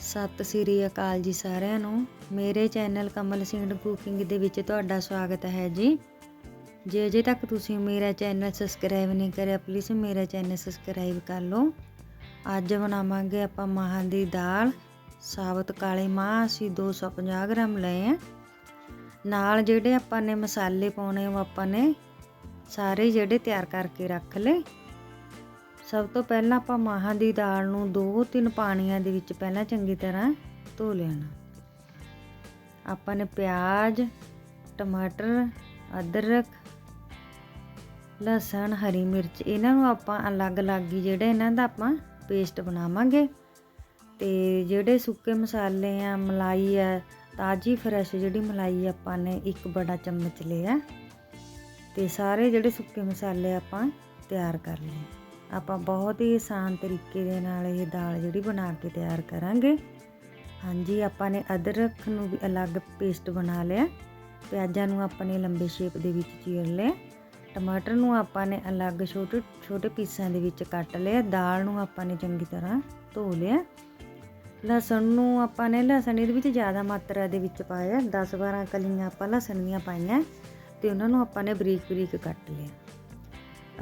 ਸਤਿ ਸ੍ਰੀ ਅਕਾਲ ਜੀ ਸਾਰਿਆਂ ਨੂੰ। ਮੇਰੇ ਚੈਨਲ ਕਮਲ ਸਿੰਘ ਕੁਕਿੰਗ ਦੇ ਵਿੱਚ ਤੁਹਾਡਾ ਸਵਾਗਤ ਹੈ ਜੀ। ਜੇ ਅਜੇ ਤੱਕ ਤੁਸੀਂ ਮੇਰਾ ਚੈਨਲ ਸਬਸਕ੍ਰਾਈਬ ਨਹੀਂ ਕਰਿਆ ਪਲੀਜ਼ ਮੇਰਾ ਚੈਨਲ ਸਬਸਕ੍ਰਾਈਬ ਕਰ ਲਓ। ਅੱਜ ਬਣਾਵਾਂਗੇ ਆਪਾਂ ਮਾਹਾਂ ਦੀ ਦਾਲ, ਸਾਬਤ ਕਾਲੇ ਮਾਹ ਅਸੀਂ 250 ਗ੍ਰਾਮ ਲਏ ਆ। ਨਾਲ ਜਿਹੜੇ ਆਪਾਂ ਨੇ ਮਸਾਲੇ ਪਾਉਣੇ, ਉਹ ਆਪਾਂ ਨੇ ਸਾਰੇ ਜਿਹੜੇ ਤਿਆਰ ਕਰਕੇ ਰੱਖ ਲਏ। ਸਭ ਤੋਂ ਪਹਿਲਾਂ ਆਪਾਂ ਮਾਹਾਂ ਦੀ ਦਾਲ ਨੂੰ ਦੋ ਤਿੰਨ ਪਾਣੀਆਂ ਦੇ ਵਿੱਚ ਪਹਿਲਾਂ ਚੰਗੀ ਤਰ੍ਹਾਂ ਧੋ ਲੈਣਾ। ਆਪਾਂ ਨੇ ਪਿਆਜ਼, ਟਮਾਟਰ, ਅਦਰਕ, ਲਸਣ, ਹਰੀ ਮਿਰਚ, ਇਹਨਾਂ ਨੂੰ ਆਪਾਂ ਅਲੱਗ-ਅਲੱਗ ਹੀ ਜਿਹੜਾ ਇਹਨਾਂ ਦਾ ਆਪਾਂ ਪੇਸਟ ਬਣਾਵਾਂਗੇ। ਤੇ ਜਿਹੜੇ ਸੁੱਕੇ ਮਸਾਲੇ ਆ, ਮਲਾਈ ਆ, ਤਾਜੀ ਫਰੈਸ਼ ਜਿਹੜੀ ਮਲਾਈ ਆਪਾਂ ਨੇ ਇੱਕ ਬੜਾ ਚਮਚ ਲਿਆ। ਤੇ ਸਾਰੇ ਜਿਹੜੇ ਸੁੱਕੇ ਮਸਾਲੇ ਆਪਾਂ ਤਿਆਰ ਕਰ ਲਏ। ਆਪਾਂ ਬਹੁਤ ਹੀ ਆਸਾਨ ਤਰੀਕੇ ਦੇ ਨਾਲ ਇਹ ਦਾਲ ਜਿਹੜੀ ਬਣਾ ਕੇ ਤਿਆਰ ਕਰਾਂਗੇ। ਹਾਂਜੀ, ਆਪਾਂ ਨੇ ਅਦਰਕ ਨੂੰ ਵੀ ਅਲੱਗ ਪੇਸਟ ਬਣਾ ਲਿਆ। ਪਿਆਜ਼ਾਂ ਨੂੰ ਆਪਾਂ ਨੇ ਲੰਬੇ ਸ਼ੇਪ ਦੇ ਵਿੱਚ ਚੀਰ ਲਿਆ ਟਮਾਟਰ ਨੂੰ ਆਪਾਂ ਨੇ ਅਲੱਗ ਛੋਟੇ ਛੋਟੇ ਪੀਸਾਂ ਦੇ ਵਿੱਚ ਕੱਟ ਲਿਆ। ਦਾਲ ਨੂੰ ਆਪਾਂ ਨੇ ਚੰਗੀ ਤਰ੍ਹਾਂ ਧੋ ਲਿਆ। ਲਸਣ ਨੂੰ ਆਪਾਂ ਨੇ, ਲਸਣ ਇਹਦੇ ਵਿੱਚ ਜ਼ਿਆਦਾ ਮਾਤਰਾ ਦੇ ਵਿੱਚ ਪਾਇਆ। 10-12 ਕਲੀਆਂ ਆਪਾਂ ਲਸਣ ਦੀਆਂ ਪਾਈਆਂ ਤੇ ਉਹਨਾਂ ਨੂੰ ਆਪਾਂ ਨੇ ਬਰੀਕ ਬਰੀਕ ਕੱਟ ਲਿਆ।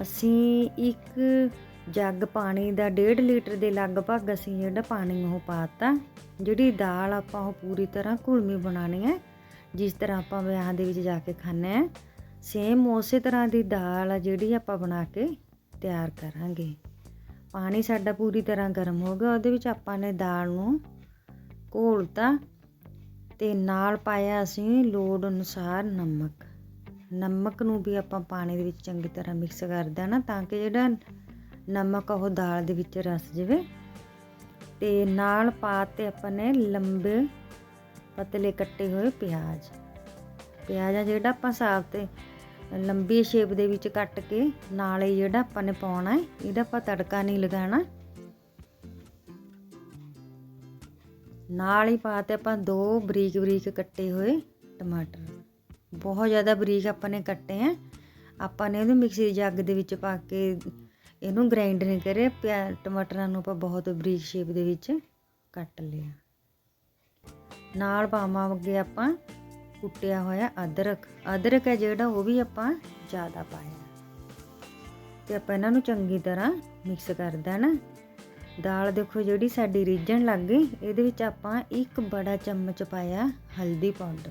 ਅਸੀਂ ਇੱਕ ਜੱਗ ਪਾਣੀ ਦਾ 1.5 ਲੀਟਰ ਦੇ ਲਗਭਗ ਅਸੀਂ ਜਿਹੜਾ ਪਾਣੀ ਉਹ ਪਾਤਾ, ਜਿਹੜੀ ਦਾਲ ਆਪਾਂ ਉਹ ਪੂਰੀ ਤਰ੍ਹਾਂ ਘੁਲਮੀ ਬਣਾਣੀ ਹੈ, ਜਿਸ ਤਰ੍ਹਾਂ ਆਪਾਂ ਵਿਆਹ ਦੇ ਵਿੱਚ ਜਾ ਕੇ ਖਾਂਦੇ ਆ ਸੇਮ ਉਸੇ ਤਰ੍ਹਾਂ ਦੀ ਦਾਲ ਆ ਜਿਹੜੀ ਆਪਾਂ ਬਣਾ ਕੇ ਤਿਆਰ ਕਰਾਂਗੇ। ਪਾਣੀ ਸਾਡਾ ਪੂਰੀ ਤਰ੍ਹਾਂ ਗਰਮ ਹੋ ਗਿਆ, ਉਹਦੇ ਵਿੱਚ ਆਪਾਂ ਨੇ ਦਾਲ ਨੂੰ ਘੋਲਤਾ ਤੇ ਨਾਲ ਪਾਇਆ ਅਸੀਂ ਲੋੜ ਅਨੁਸਾਰ ਨਮਕ। ਨਮਕ ਨੂੰ ਵੀ ਆਪਾਂ ਪਾਣੀ ਦੇ ਵਿੱਚ ਚੰਗੀ ਤਰ੍ਹਾਂ ਮਿਕਸ ਕਰ ਦੇਣਾ ਤਾਂ ਕਿ ਜਿਹੜਾ ਨਮਕ ਉਹ ਦਾਲ ਦੇ ਵਿੱਚ ਰਸ ਜਾਵੇ। ਤੇ ਨਾਲ ਪਾ ਤੇ ਆਪਾਂ ਨੇ ਲੰਬੇ ਪਤਲੇ ਕੱਟੇ ਹੋਏ ਪਿਆਜ਼। ਪਿਆਜ਼ ਆ ਜਿਹੜਾ ਆਪਾਂ ਸਾਫ਼ ਤੇ ਲੰਬੀ ਸ਼ੇਪ ਦੇ ਵਿੱਚ ਕੱਟ ਕੇ ਨਾਲ ਹੀ ਜਿਹੜਾ ਆਪਾਂ ਨੇ ਪਾਉਣਾ ਹੈ, ਇਹਦਾ ਆਪਾਂ ਤੜਕਾ ਨਹੀਂ ਲਗਾਉਣਾ। ਨਾਲ ਹੀ ਪਾ ਤੇ ਆਪਾਂ ਦੋ ਬਰੀਕ ਬਰੀਕ ਕੱਟੇ ਹੋਏ ਟਮਾਟਰ। ਬਹੁਤ ਜ਼ਿਆਦਾ ਬਰੀਕ ਆਪਾਂ ਨੇ ਕੱਟੇ ਆ। ਆਪਾਂ ਨੇ ਇਹਨੂੰ ਮਿਕਸੀ ਜੱਗ ਦੇ ਵਿੱਚ ਪਾ ਕੇ ਇਹਨੂੰ ਗ੍ਰਾਈਂਡ ਨਹੀਂ ਕਰੇ ਪਿਆ ਟਮਾਟਰਾਂ ਨੂੰ ਆਪਾਂ ਬਹੁਤ ਬਰੀਕ ਸ਼ੇਪ ਦੇ ਵਿੱਚ ਕੱਟ ਲਿਆ। ਨਾਲ ਪਾਵਾਂਗੇ ਆਪਾਂ ਕੁੱਟਿਆ ਹੋਇਆ ਅਦਰਕ। ਅਦਰਕ ਹੈ ਜਿਹੜਾ ਉਹ ਵੀ ਆਪਾਂ ਜ਼ਿਆਦਾ ਪਾਇਆ। ਤੇ ਆਪਾਂ ਇਹਨਾਂ ਨੂੰ ਚੰਗੀ ਤਰ੍ਹਾਂ ਮਿਕਸ ਕਰ ਦੇਣਾ। ਦਾਲ ਦੇਖੋ ਜਿਹੜੀ ਸਾਡੀ ਰੀਝਣ ਲੱਗ ਗਈ। ਇਹਦੇ ਵਿੱਚ ਆਪਾਂ ਇੱਕ ਬੜਾ ਚਮਚ ਪਾਇਆ ਹਲਦੀ ਪਾਊਡਰ।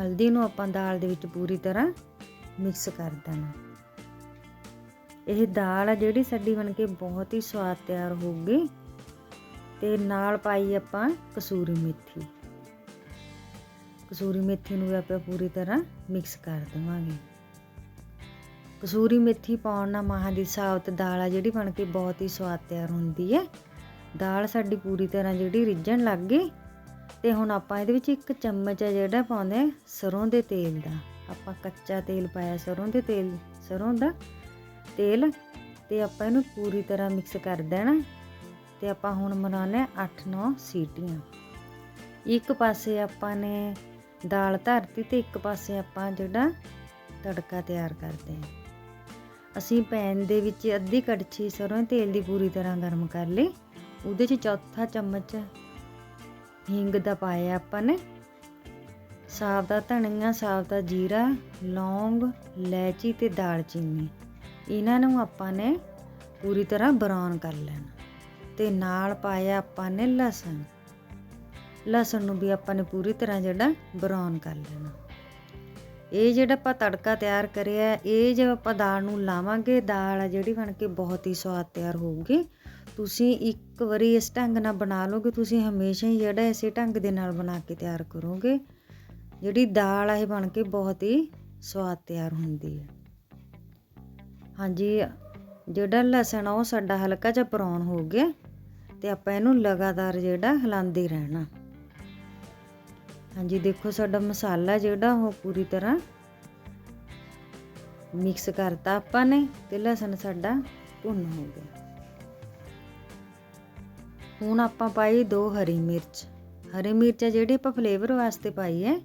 ਹਲਦੀ ਨੂੰ ਆਪਾਂ ਦਾਲ ਦੇ ਵਿੱਚ ਪੂਰੀ ਤਰ੍ਹਾਂ ਮਿਕਸ ਕਰ ਦੇਣਾ। ਇਹ ਦਾਲ ਆ ਜਿਹੜੀ ਸਾਡੀ ਬਣ ਕੇ ਬਹੁਤ ਹੀ ਸਵਾਦ ਤਿਆਰ ਹੋਊਗੀ। ਤੇ ਨਾਲ ਪਾਈ ਆਪਾਂ ਕਸੂਰੀ ਮੇਥੀ। ਕਸੂਰੀ ਮੇਥੀ ਨੂੰ ਵੀ ਆਪਾਂ ਪੂਰੀ ਤਰ੍ਹਾਂ ਮਿਕਸ ਕਰ ਦੇਵਾਂਗੇ। ਕਸੂਰੀ ਮੇਥੀ ਪਾਉਣ ਨਾਲ ਮਾਹਾਂ ਦੀ ਸਾਬਤ ਦਾਲ ਆ ਜਿਹੜੀ ਬਣ ਕੇ ਬਹੁਤ ਹੀ ਸਵਾਦ ਤਿਆਰ ਹੁੰਦੀ ਹੈ। ਦਾਲ ਸਾਡੀ ਪੂਰੀ ਤਰ੍ਹਾਂ ਜਿਹੜੀ ਰਿੱਝਣ ਲੱਗ ਗਈ। ਤੇ ਹੁਣ ਆਪਾਂ ਇਹਦੇ ਵਿੱਚ ਇੱਕ ਚਮਚ ਹੈ ਜਿਹੜਾ ਪਾਉਂਦੇ ਸਰੋਂ ਦੇ ਤੇਲ ਦਾ। ਆਪਾਂ ਕੱਚਾ ਤੇਲ ਪਾਇਆ ਸਰੋਂ ਦੇ ਤੇਲ, ਸਰੋਂ ਦਾ ਤੇਲ ਤੇ ਆਪਾਂ ਇਹਨੂੰ ਪੂਰੀ ਤਰ੍ਹਾਂ ਮਿਕਸ ਕਰ ਦੇਣਾ ਤੇ ਆਪਾਂ ਹੁਣ ਬਣਾਉਣੇ 8-9 ਸੀਟੀਆਂ। ਇੱਕ ਪਾਸੇ ਆਪਾਂ ਨੇ ਦਾਲ ਧਰਤੀ ਤੇ ਇੱਕ ਪਾਸੇ ਆਪਾਂ ਜਿਹੜਾ ਤੜਕਾ ਤਿਆਰ ਕਰਦੇ ਹਾਂ ਅਸੀਂ ਪੈਨ ਦੇ ਵਿੱਚ ਅੱਧੀ ਕੜਛੀ ਸਰੋਂ ਤੇਲ ਦੀ ਪੂਰੀ ਤਰ੍ਹਾਂ ਗਰਮ ਕਰ ਲਈ। ਉਹਦੇ 'ਚ ਚੌਥਾ ਚਮਚ ਹਿੰਗ ਦਾ ਪਾਇਆ ਆਪਾਂ ਨੇ। ਸਾਫ਼ ਦਾ ਧਨੀਆ ਸਾਬਤਾ ਜੀਰਾ, ਲੌਂਗ, ਇਲਾਇਚੀ ਤੇ ਦਾਲਚੀਨੀ। ਇਹਨਾਂ ਨੂੰ ਆਪਾਂ ਨੇ ਪੂਰੀ ਤਰ੍ਹਾਂ ਬਰਾਊਨ ਕਰ ਲੈਣਾ। ਤੇ ਨਾਲ ਪਾਇਆ ਆਪਾਂ ਨੇ ਲਸਣ। ਲਸਣ ਨੂੰ ਵੀ ਆਪਾਂ ਨੇ ਪੂਰੀ ਤਰ੍ਹਾਂ ਜਿਹੜਾ ਬਰਾਊਨ ਕਰ ਲੈਣਾ। ਇਹ ਜਿਹੜਾ ਆਪਾਂ ਤੜਕਾ ਤਿਆਰ ਕਰਿਆ, ਇਹ ਜੇ ਆਪਾਂ ਦਾਲ ਨੂੰ ਲਾਵਾਂਗੇ, ਦਾਲ ਆ ਜਿਹੜੀ ਬਣ ਕੇ ਬਹੁਤ ਹੀ ਸਵਾਦ ਤਿਆਰ ਹੋਊਗੀ। ਤੁਸੀਂ ਇੱਕ ਵਾਰੀ ਇਸ ਢੰਗ ਨਾਲ ਬਣਾ ਲਓਗੇ, ਤੁਸੀਂ ਹਮੇਸ਼ਾ ਹੀ ਜਿਹੜਾ ਇਸੇ ਢੰਗ ਦੇ ਨਾਲ ਬਣਾ ਕੇ ਤਿਆਰ ਕਰੋਗੇ, ਜਿਹੜੀ ਦਾਲ ਆ ਇਹ ਬਣ ਕੇ ਬਹੁਤ ਹੀ ਸਵਾਦ ਤਿਆਰ ਹੁੰਦੀ ਹੈ। ਹਾਂਜੀ, ਜਿਹੜਾ ਲਸਣ ਆ ਉਹ ਸਾਡਾ ਹਲਕਾ ਜਿਹਾ ਬਰਾਊਨ ਹੋ ਗਿਆ ਤੇ ਆਪਾਂ ਇਹਨੂੰ ਲਗਾਤਾਰ ਜਿਹੜਾ ਹਿਲਾਉਂਦੇ ਰਹਿਣਾ। ਹਾਂਜੀ, ਦੇਖੋ ਸਾਡਾ ਮਸਾਲਾ ਜਿਹੜਾ ਉਹ ਪੂਰੀ ਤਰ੍ਹਾਂ ਮਿਕਸ ਕਰਤਾ ਆਪਾਂ ਨੇ ਤੇ ਲਸਣ ਸਾਡਾ ਭੁੰਨ ਹੋ ਗਿਆ। ਹੁਣ ਆਪਾਂ ਪਾਈ ਦੋ ਹਰੀ ਮਿਰਚ। ਹਰੀ ਮਿਰਚ ਜਿਹੜੀ ਆਪਾਂ ਫਲੇਵਰ ਵਾਸਤੇ ਪਾਈ ਹੈ,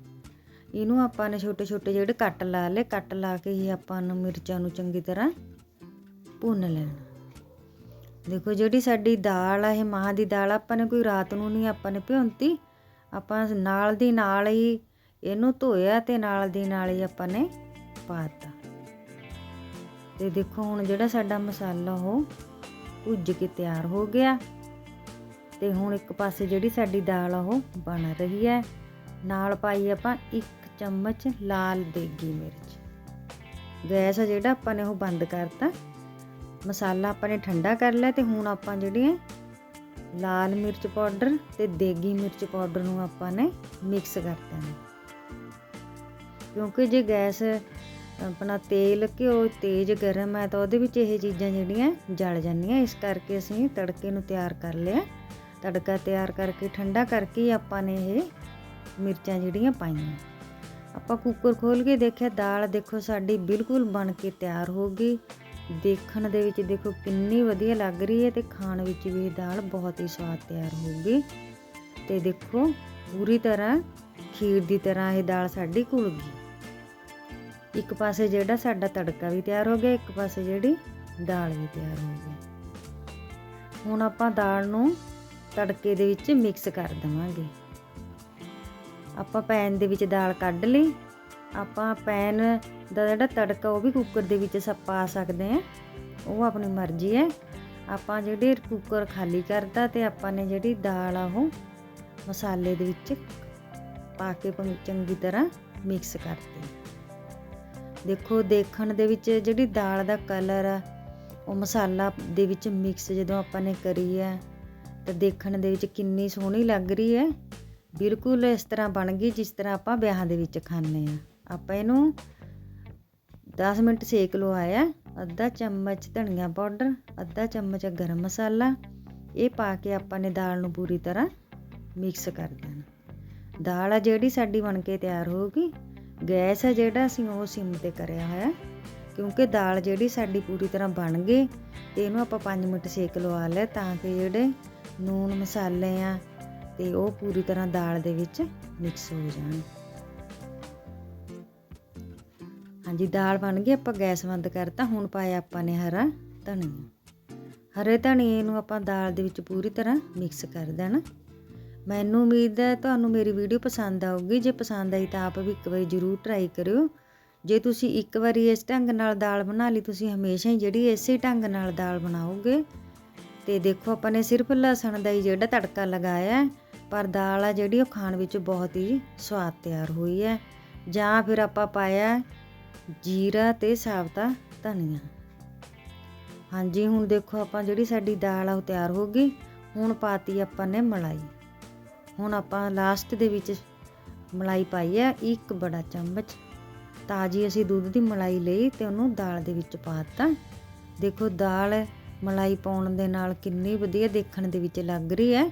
ਇਹਨੂੰ ਆਪਾਂ ਨੇ ਛੋਟੇ ਛੋਟੇ ਜਿਹੜੇ ਕੱਟ ਲਾ ਲਏ, ਕੱਟ ਲਾ ਕੇ ਹੀ ਆਪਾਂ ਨੂੰ ਮਿਰਚਾਂ ਨੂੰ ਚੰਗੀ ਤਰ੍ਹਾਂ ਭੁੰਨ ਲੈਣਾ। ਦੇਖੋ ਜਿਹੜੀ ਸਾਡੀ ਦਾਲ ਆ, ਇਹ ਮਾਂ ਦੀ ਦਾਲ ਆਪਾਂ ਨੇ ਕੋਈ ਰਾਤ ਨੂੰ ਨਹੀਂ ਆਪਾਂ ਨੇ ਭਿਉਂਤੀ। ਆਪਾਂ ਨਾਲ ਦੀ ਨਾਲ ਹੀ ਇਹਨੂੰ ਧੋਇਆ ਤੇ ਨਾਲ ਦੀ ਨਾਲ ਹੀ ਆਪਾਂ ਨੇ ਪਾਤਾ। ਤੇ ਦੇਖੋ ਹੁਣ ਜਿਹੜਾ ਸਾਡਾ ਮਸਾਲਾ ਉਹ ਭੁੱਜ ਕੇ ਤਿਆਰ ਹੋ ਗਿਆ। ਤੇ ਹੁਣ ਇੱਕ ਪਾਸੇ ਜਿਹੜੀ ਸਾਡੀ ਦਾਲ ਆ ਉਹ ਬਣ ਰਹੀ ਹੈ। ਨਾਲ ਪਾਈ ਆਪਾਂ ਇੱਕ ਚਮਚ ਲਾਲ ਦੇਗੀ ਮਿਰਚ। ਗੈਸ ਆ ਜਿਹੜਾ ਆਪਾਂ ਨੇ ਉਹ ਬੰਦ ਕਰਤਾ। ਮਸਾਲਾ ਆਪਾਂ ਨੇ ਠੰਡਾ ਕਰ ਲਿਆ ਤੇ ਹੁਣ ਆਪਾਂ ਜਿਹੜੀਆਂ ਲਾਲ ਮਿਰਚ ਪਾਊਡਰ ਤੇ ਦੇਗੀ ਮਿਰਚ ਪਾਊਡਰ ਨੂੰ ਆਪਾਂ ਨੇ ਮਿਕਸ ਕਰ ਦੇਣਾ। ਕਿਉਂਕਿ ਜੇ ਗੈਸ ਆਪਣਾ ਤੇਲ ਘਿਓ ਤੇਜ਼ ਗਰਮ ਹੈ ਤਾਂ ਉਹਦੇ ਵਿੱਚ ਇਹ ਚੀਜ਼ਾਂ ਜਿਹੜੀਆਂ ਜਲ ਜਾਂਦੀਆਂ। ਇਸ ਕਰਕੇ ਅਸੀਂ ਤੜਕੇ ਨੂੰ ਤਿਆਰ ਕਰ ਲਿਆ। ਤੜਕਾ ਤਿਆਰ ਕਰਕੇ, ਠੰਡਾ ਕਰਕੇ ਹੀ ਆਪਾਂ ਨੇ ਇਹ ਮਿਰਚਾਂ ਜਿਹੜੀਆਂ ਪਾਈਆਂ। ਆਪਾਂ ਕੁੱਕਰ ਖੋਲ ਕੇ ਦੇਖਿਆ, ਦਾਲ ਦੇਖੋ ਸਾਡੀ ਬਿਲਕੁਲ ਬਣ ਕੇ ਤਿਆਰ ਹੋ ਗਈ। ਦੇਖਣ ਦੇ ਵਿੱਚ ਦੇਖੋ ਕਿੰਨੀ ਵਧੀਆ ਲੱਗ ਰਹੀ ਹੈ ਤੇ ਖਾਣ ਵਿੱਚ ਵੀ ਇਹ ਦਾਲ ਬਹੁਤ ਹੀ ਸਵਾਦ ਤਿਆਰ ਹੋਊਗੀ ਤੇ ਦੇਖੋ ਪੂਰੀ ਤਰ੍ਹਾਂ ਖੀਰ ਦੀ ਤਰ੍ਹਾਂ ਇਹ ਦਾਲ ਸਾਡੀ ਘੁਲ ਗਈ। ਇੱਕ ਪਾਸੇ ਜਿਹੜਾ ਸਾਡਾ ਤੜਕਾ ਵੀ ਤਿਆਰ ਹੋ ਗਿਆ, ਇੱਕ ਪਾਸੇ ਜਿਹੜੀ ਦਾਲ ਵੀ ਤਿਆਰ ਹੋ ਗਈ। ਹੁਣ ਆਪਾਂ ਦਾਲ ਨੂੰ ਤੜਕੇ ਦੇ ਵਿੱਚ ਮਿਕਸ ਕਰ ਦਵਾਂਗੇ। ਆਪਾਂ ਪੈਨ ਦੇ ਵਿੱਚ ਦਾਲ ਕੱਢ ਲਈ। ਆਪਾਂ ਪੈਨ ਦਾ ਜਿਹੜਾ ਤੜਕਾ ਉਹ ਵੀ ਕੁੱਕਰ ਦੇ ਵਿੱਚ ਸਭ ਪਾ ਸਕਦੇ ਆ ਉਹ ਆਪਣੀ ਮਰਜ਼ੀ ਹੈ। ਆਪਾਂ ਜਿਹੜੇ ਕੁੱਕਰ ਖਾਲੀ ਕਰਤਾ ਤੇ ਆਪਾਂ ਨੇ ਜਿਹੜੀ ਦਾਲ ਆ ਉਹ ਮਸਾਲੇ ਦੇ ਵਿੱਚ ਪਾ ਕੇ ਚੰਗੀ ਤਰ੍ਹਾਂ ਮਿਕਸ ਕਰਤੀ। ਦੇਖੋ, ਦੇਖਣ ਦੇ ਵਿੱਚ ਜਿਹੜੀ ਦਾਲ ਦਾ ਕਲਰ ਆ, ਉਹ ਮਸਾਲਾ ਦੇ ਵਿੱਚ ਮਿਕਸ ਜਦੋਂ ਆਪਾਂ ਨੇ ਕਰੀ ਆ ਤਾਂ ਦੇਖਣ ਦੇ ਵਿੱਚ ਕਿੰਨੀ ਸੋਹਣੀ ਲੱਗ ਰਹੀ ਹੈ। ਬਿਲਕੁਲ ਇਸ ਤਰ੍ਹਾਂ ਬਣ ਗਈ ਜਿਸ ਤਰ੍ਹਾਂ ਆਪਾਂ ਵਿਆਹਾਂ ਦੇ ਵਿੱਚ ਖਾਂਦੇ ਆ ਆਪਾਂ ਇਹਨੂੰ 10 ਮਿੰਟ ਸੇਕ ਲਵਾਇਆ ਅੱਧਾ ਚਮਚ ਧਨੀਆ ਪਾਊਡਰ, ਅੱਧਾ ਚਮਚ ਗਰਮ ਮਸਾਲਾ, ਇਹ ਪਾ ਕੇ ਆਪਾਂ ਨੇ ਦਾਲ ਨੂੰ ਪੂਰੀ ਤਰ੍ਹਾਂ ਮਿਕਸ ਕਰ ਦੇਣਾ। ਦਾਲ ਆ ਜਿਹੜੀ ਸਾਡੀ ਬਣ ਕੇ ਤਿਆਰ ਹੋਊਗੀ। ਗੈਸ ਆ ਜਿਹੜਾ ਅਸੀਂ ਉਹ ਸਿਮ ਤੇ ਕਰਿਆ ਹੋਇਆ। ਕਿਉਂਕਿ ਦਾਲ ਜਿਹੜੀ ਸਾਡੀ ਪੂਰੀ ਤਰ੍ਹਾਂ ਬਣ ਗਈ ਤੇ ਇਹਨੂੰ ਆਪਾਂ 5 ਮਿੰਟ ਸੇਕ ਲਵਾ ਲਿਆ ਤਾਂ ਕਿ ਜਿਹੜੇ ਨੂਨ ਮਸਾਲੇ ਆ ਤੇ ਉਹ ਪੂਰੀ ਤਰ੍ਹਾਂ ਦਾਲ ਦੇ ਵਿੱਚ ਮਿਕਸ ਹੋ ਜਾਣ। ਹਾਂਜੀ, ਦਾਲ ਬਣ ਗਈ, ਆਪਾਂ ਗੈਸ ਬੰਦ ਕਰਤਾ, ਹੁਣ ਪਾਇਆ ਆਪਾਂ ਨੇ ਹਰਾ ਧਨੀਆ। ਹਰੇ ਧਨੀਏ ਨੂੰ ਆਪਾਂ ਦਾਲ ਦੇ ਵਿੱਚ ਪੂਰੀ ਤਰ੍ਹਾਂ ਮਿਕਸ ਕਰ ਦੇਣਾ। ਮੈਨੂੰ ਉਮੀਦ ਹੈ ਤੁਹਾਨੂੰ ਮੇਰੀ ਵੀਡੀਓ ਪਸੰਦ ਆਊਗੀ। ਜੇ ਪਸੰਦ ਆਈ ਤਾਂ ਆਪ ਵੀ ਇੱਕ ਵਾਰੀ ਜ਼ਰੂਰ ਟਰਾਈ ਕਰਿਓ। ਜੇ ਤੁਸੀਂ ਇੱਕ ਵਾਰੀ ਇਸ ਢੰਗ ਨਾਲ ਦਾਲ ਬਣਾ ਲਈ, ਤੁਸੀਂ ਹਮੇਸ਼ਾ ਹੀ ਜਿਹੜੀ ਇਸੇ ਢੰਗ ਨਾਲ ਦਾਲ ਬਣਾਓਗੇ ਤੇ ਦੇਖੋ ਆਪਾਂ ਨੇ ਸਿਰਫ ਲਸਣ ਦਾ ਹੀ ਜਿਹੜਾ ਤੜਕਾ ਲਗਾਇਆ ਪਰ ਦਾਲ ਆ ਜਿਹੜੀ ਉਹ ਖਾਣ ਵਿੱਚ ਬਹੁਤ ਹੀ ਸਵਾਦ ਤਿਆਰ ਹੋਈ ਹੈ। ਜਾਂ ਫਿਰ ਆਪਾਂ ਪਾਇਆ ਜੀਰਾ ਤੇ ਸਾਬਤਾ ਧਨੀਆ। ਹਾਂਜੀ, ਹੁਣ ਦੇਖੋ ਆਪਾਂ ਜਿਹੜੀ ਸਾਡੀ ਦਾਲ ਆ ਉਹ ਤਿਆਰ ਹੋ ਗਈ। ਹੁਣ ਪਾਤੀ ਆਪਾਂ ਨੇ ਮਲਾਈ। ਹੁਣ ਆਪਾਂ ਲਾਸਟ ਦੇ ਵਿੱਚ ਮਲਾਈ ਪਾਈ ਹੈ ਇੱਕ ਬੜਾ ਚਮਚ। ਤਾਜੀ ਅਸੀਂ ਦੁੱਧ ਦੀ ਮਲਾਈ ਲਈ ਤੇ ਉਹਨੂੰ ਦਾਲ ਦੇ ਵਿੱਚ ਪਾ ਦਿੱਤਾ। ਦੇਖੋ ਦਾਲ ਮਲਾਈ ਪਾਉਣ ਦੇ ਨਾਲ ਕਿੰਨੀ ਵਧੀਆ ਦੇਖਣ ਦੇ ਵਿੱਚ ਲੱਗ ਰਹੀ ਹੈ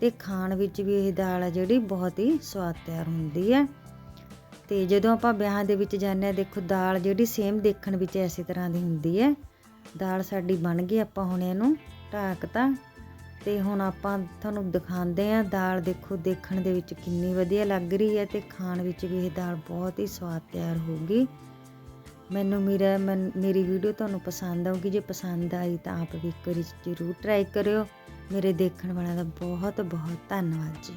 ਤੇ ਖਾਣ ਵਿੱਚ ਵੀ ਇਹ ਦਾਲ ਆ ਜਿਹੜੀ ਬਹੁਤ ਹੀ ਸਵਾਦ ਤਿਆਰ ਹੁੰਦੀ ਹੈ। ਤੇ ਜਦੋਂ ਆਪਾਂ ਵਿਆਹਾਂ ਦੇ ਵਿੱਚ ਜਾਂਦੇ ਹਾਂ, ਦੇਖੋ ਦਾਲ ਜਿਹੜੀ ਸੇਮ ਦੇਖਣ ਵਿੱਚ ਐਸੀ ਤਰ੍ਹਾਂ ਦੀ ਹੁੰਦੀ ਹੈ। ਦਾਲ ਸਾਡੀ ਬਣ ਗਈ ਆਪਾਂ ਹੁਣ ਇਹਨੂੰ ਢਾਕਤਾ ਤੇ। ਹੁਣ ਆਪਾਂ ਤੁਹਾਨੂੰ ਦਿਖਾਉਂਦੇ ਆ ਦਾਲ, ਦੇਖੋ ਦੇਖਣ ਦੇ ਵਿੱਚ ਕਿੰਨੀ ਵਧੀਆ ਲੱਗ ਰਹੀ ਹੈ ਤੇ ਖਾਣ ਵਿੱਚ ਵੀ ਇਹ ਦਾਲ ਬਹੁਤ ਹੀ ਸਵਾਦ ਤਿਆਰ ਹੋਊਗੀ। ਮੈਨੂੰ ਮੇਰਾ ਮਨ- ਮੇਰੀ ਵੀਡੀਓ ਤੁਹਾਨੂੰ ਪਸੰਦ ਆਊਗੀ। ਜੇ ਪਸੰਦ ਆਈ ਤਾਂ ਆਪ ਵੀ ਇੱਕ ਵਾਰੀ ਜ਼ਰੂਰ ਟਰਾਈ ਕਰਿਓ। ਮੇਰੇ ਦੇਖਣ ਵਾਲਿਆਂ ਦਾ ਬਹੁਤ ਬਹੁਤ ਧੰਨਵਾਦ ਜੀ।